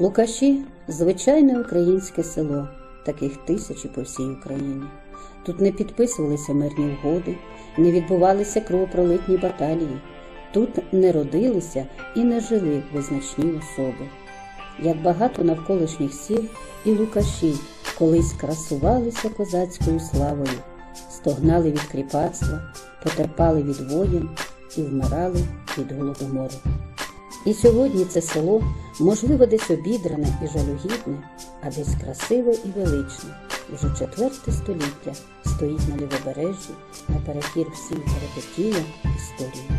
Лукаші звичайне українське село, таких тисячі по всій Україні. Тут не підписувалися мирні угоди, не відбувалися кровопролитні баталії. Тут не родилися і не жили визначні особи. Як багато навколишніх сіл і лукаші колись красувалися козацькою славою, стогнали від кріпацтва, потерпали від воїн і вмирали від голодомору. І сьогодні це село, можливо, десь обідране і жалюгідне, а десь красиве і величне. Вже четверте століття стоїть на лівобережжі на наперекір всім перипетіям історії.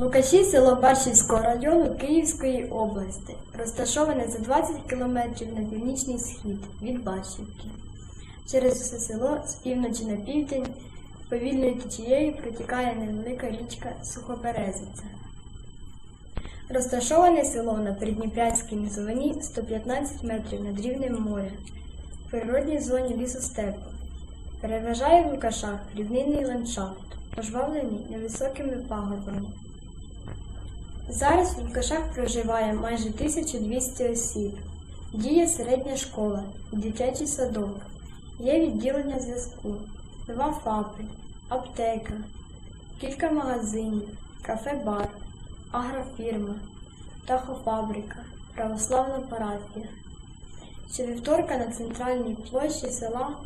Лукаші село Баршівського району Київської області, розташоване за 20 кілометрів на північний схід від Баршівки. Через усе село з півночі на південь повільною течією протікає невелика річка Сухоберезиця. Розташоване село на Придніпрянській низовині 115 метрів над рівнем моря, в природній зоні лісостепу. Переважає в Лукашах рівнинний ландшафт, пожвавлений невисокими пагорбами. Зараз в Лукашах проживає майже 1200 осіб. Діє середня школа, дитячий садок. Є відділення зв'язку, два ФАПи, аптека, кілька магазинів, кафе-бар, агрофірма, птахофабрика, православна парафія. Щовівторка на центральній площі села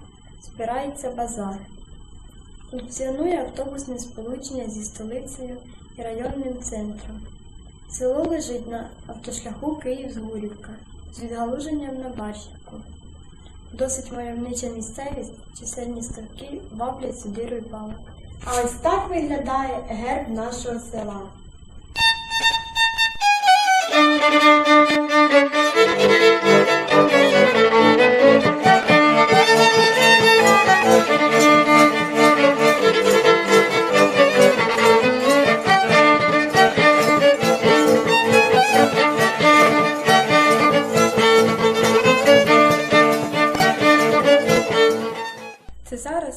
збирається базар. Функціонує автобусне сполучення зі столицею і районним центром. Село лежить на автошляху Київ-Згурівка з відгалуженням на Барщівку. Досить мальовнича місцевість, чисельні ставки ваблять сюди рибалок. А ось так виглядає герб нашого села. Це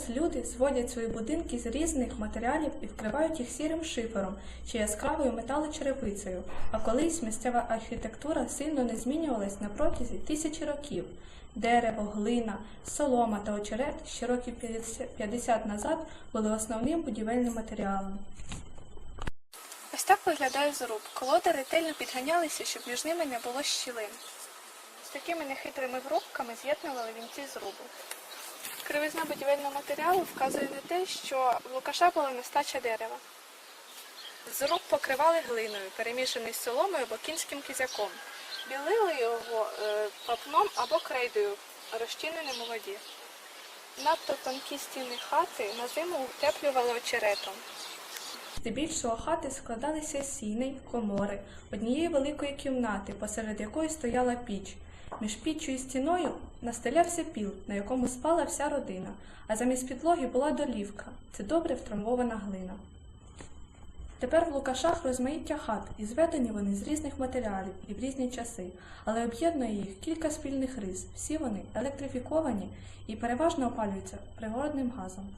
люди зводять свої будинки з різних матеріалів і вкривають їх сірим шифером чи яскравою металочерепицею, а колись місцева архітектура сильно не змінювалась на протязі тисячі років. Дерево, глина, солома та очерет ще років 50 назад були основним будівельним матеріалом. Ось так виглядає зруб. Колоди ретельно підганялися, щоб між ними не було щілин. З такими нехитрими врубками з'єднували вінці зрубу. Кривизна будівельного матеріалу вказує на те, що в Лукаша була нестача дерева. Зруб покривали глиною, перемішаною з соломою або кінським кизяком. Білили його е, папном або крейдою, розчиненим у воді. Надто тонкі стіни хати на зиму утеплювали очеретом. Здебільшого хати складалися з сіней, комори, однієї великої кімнати, посеред якої стояла піч. Між піччю і стіною настелявся піл, на якому спала вся родина, а замість підлоги була долівка це добре втрамбована глина. Тепер в Лукашах розмаїття хат, і зведені вони з різних матеріалів і в різні часи, але об'єднує їх кілька спільних рис. Всі вони електрифіковані і переважно опалюються природним газом.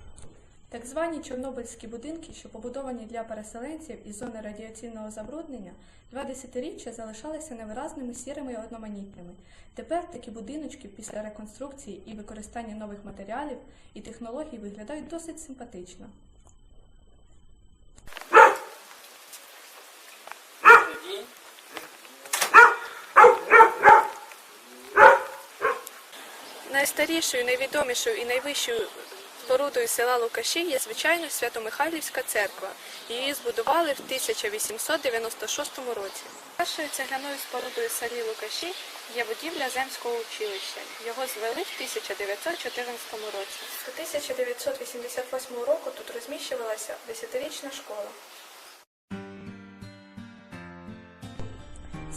Так звані чорнобильські будинки, що побудовані для переселенців із зони радіаційного забруднення, два десятиріччя залишалися невиразними сірими і одноманітними. Тепер такі будиночки після реконструкції і використання нових матеріалів і технологій виглядають досить симпатично. Найстарішою, найвідомішою і найвищою спорудою села Лукаші є звичайно Свято-Михайлівська церква. Її збудували в 1896 році. Першою цегляною спорудою селі Лукаші є будівля земського училища. Його звели в 1914 році. З 1988 року тут розміщувалася 10-річна школа.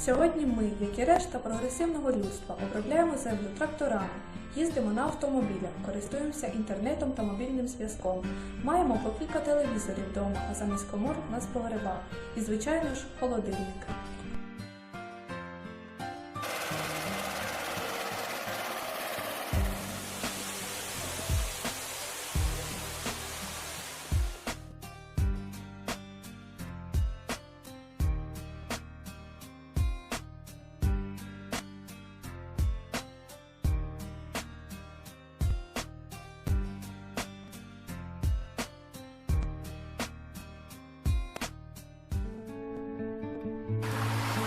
Сьогодні ми, як і решта прогресивного людства, обробляємо землю тракторами, їздимо на автомобілях, користуємося інтернетом та мобільним зв'язком. Маємо по кілька телевізорів вдома, а замість комор у нас погреба. І, звичайно ж, холодильники.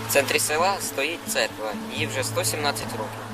В центрі села стоїть церква, їй вже 117 років.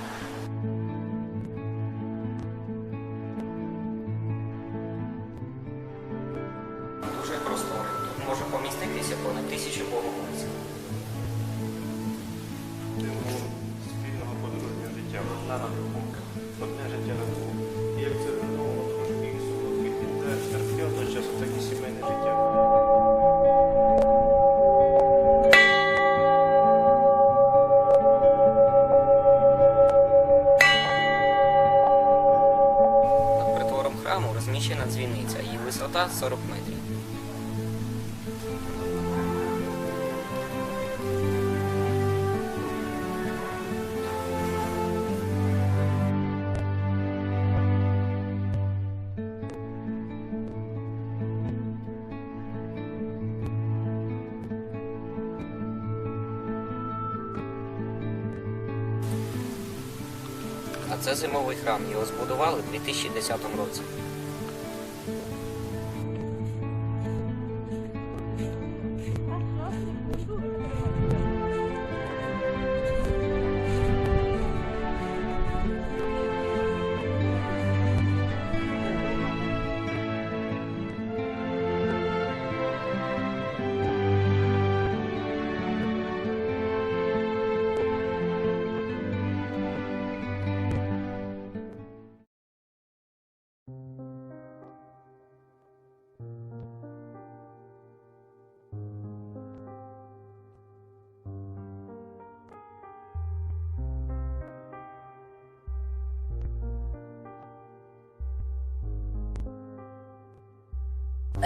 Висота 40 метрів. А це зимовий храм. Його збудували у 2010 році.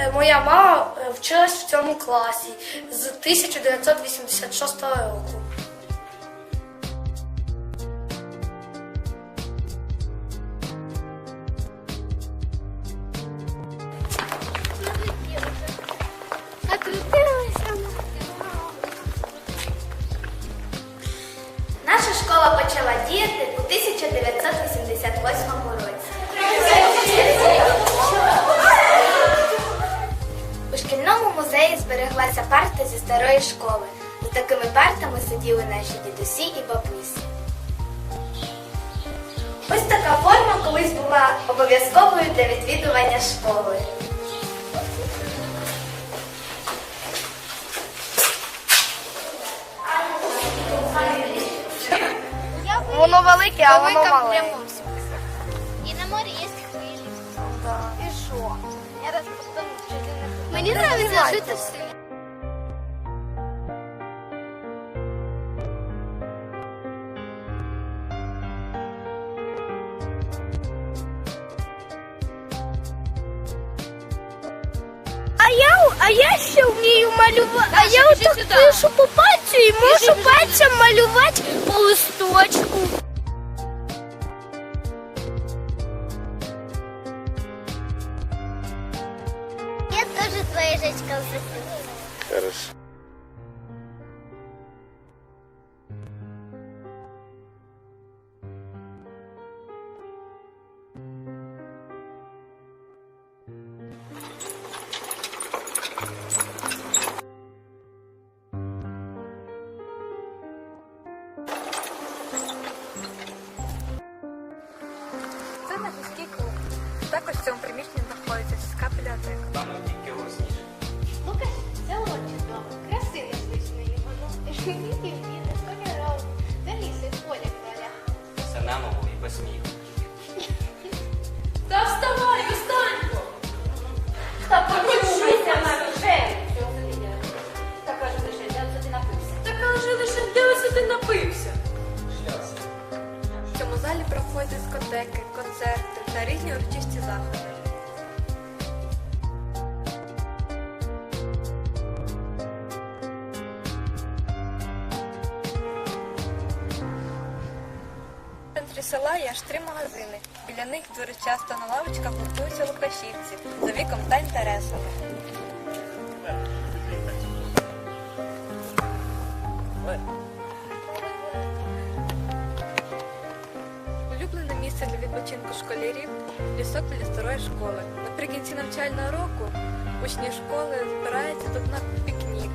Моя мама е, вчилась в цьому класі з 1986 року. Наша школа почала діяти у 1988 році. Старої школи. За такими партами сиділи наші дідусі і бабусі. Ось така форма колись була обов'язковою для відвідування школи. Воно велике, а воно маленьке. І на морі є хвилі. І що? Мені подобається жити в А я, ще вмію малювати. А я отак пишу по пальцю і можу пальцем малювати по листочку. Ліси, поля поля. Все наново і без сміху. Та вставай, встанько! Та почуйся на вже. Так кажу, лише, де ти напився? Та лише, де ось ти напився? В цьому залі проходять дискотеки, концерти та різні урочисті заходи. Села є аж три магазини. Біля них дуже часто на лавочках гуртуються лукашівці за віком та інтересами. Улюблене місце для відпочинку школярів лісок біля старої школи. Наприкінці навчального року учні школи збираються тут на пікнік.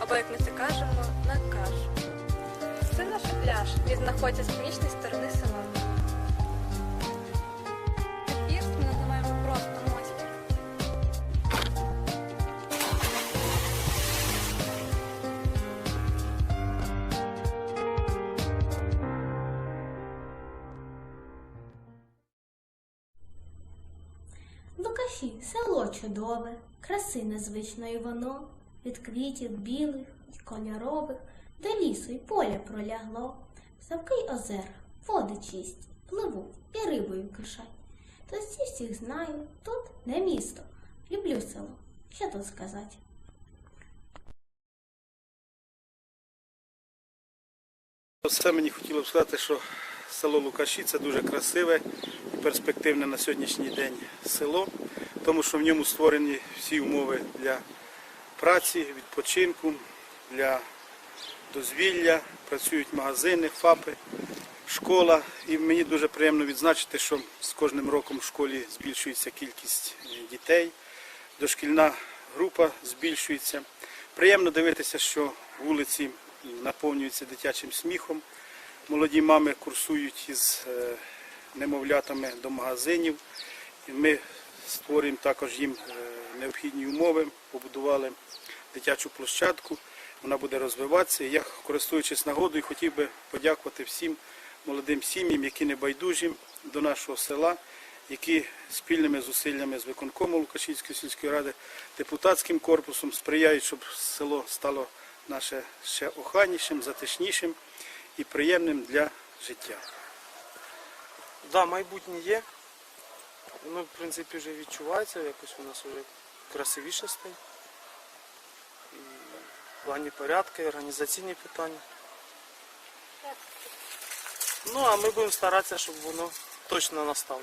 Або, як ми це кажемо, на кашу. Це наш пляж. Він знаходиться з північної сторони села. Пірс ми називаємо просто мостик. Лукаші село чудове, краси незвичної воно, від квітів білих і кольорових до лісу й поля пролягло. Ставки й озера, води чисті, пливуть і рибою кишать. Та всі всіх знаю, тут не місто. Люблю село. Що тут сказати? Все мені хотіло б сказати, що село Лукаші це дуже красиве і перспективне на сьогоднішній день село, тому що в ньому створені всі умови для праці, відпочинку, для дозвілля, працюють магазини, ФАПи, школа. І мені дуже приємно відзначити, що з кожним роком в школі збільшується кількість е, дітей, дошкільна група збільшується. Приємно дивитися, що вулиці наповнюються дитячим сміхом. Молоді мами курсують із е, немовлятами до магазинів. Ми створюємо також їм е, необхідні умови, побудували дитячу площадку. Вона буде розвиватися. Я, користуючись нагодою, хотів би подякувати всім молодим сім'ям, які не байдужі до нашого села, які спільними зусиллями з виконкому Лукашівської сільської ради, депутатським корпусом сприяють, щоб село стало наше ще охайнішим, затишнішим і приємним для життя. Да, майбутнє є. Ну, в принципі, вже відчувається, якось у нас вже красивіше стає. Плані порядку, і організаційні питання. Ну, а ми будемо старатися, щоб воно точно настало.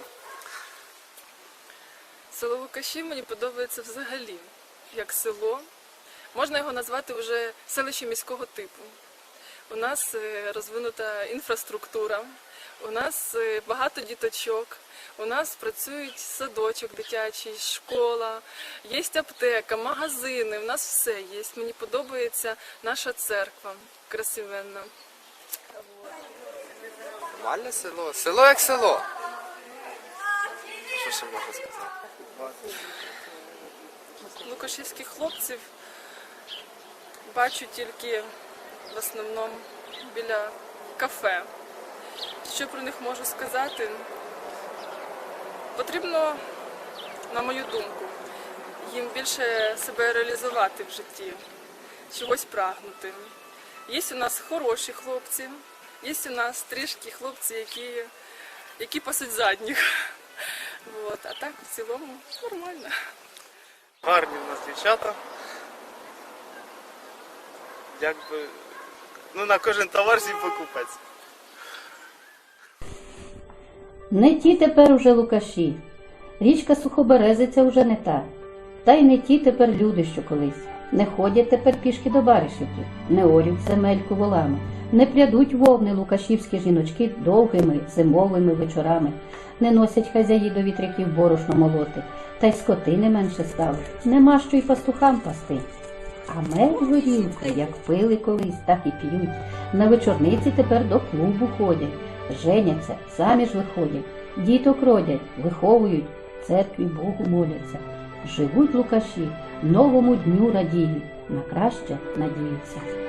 Село Лукаші мені подобається взагалі, як село. Можна його назвати вже селищем міського типу. У нас е, розвинута інфраструктура, у нас е, багато діточок, у нас працюють садочок дитячий, школа, є аптека, магазини, у нас все є. Мені подобається наша церква красивенна. Нормальне село. Село як село. Що ще можна сказати? Лукашівських хлопців бачу тільки в основному біля кафе. Що про них можу сказати? Потрібно, на мою думку, їм більше себе реалізувати в житті, чогось прагнути. Є у нас хороші хлопці, є у нас трішки хлопці, які, які пасуть задніх. Вот. А так в цілому нормально. Гарні у нас дівчата. Якби, ну на кожен товар свій покупець. Не ті тепер уже лукаші, річка сухоберезиця уже не та, та й не ті тепер люди, що колись. Не ходять тепер пішки до баришівки, не орють земельку волами, не прядуть вовни лукашівські жіночки довгими зимовими вечорами, не носять хазяї до вітряків борошно молоти, та й скотини менше стало, нема що й пастухам пасти. А мед горілка, як пили колись, так і п'ють. На вечорниці тепер до клубу ходять, женяться, самі ж виходять, діток родять, виховують, церкві Богу моляться. Живуть лукаші, новому дню радіють, на краще надіються.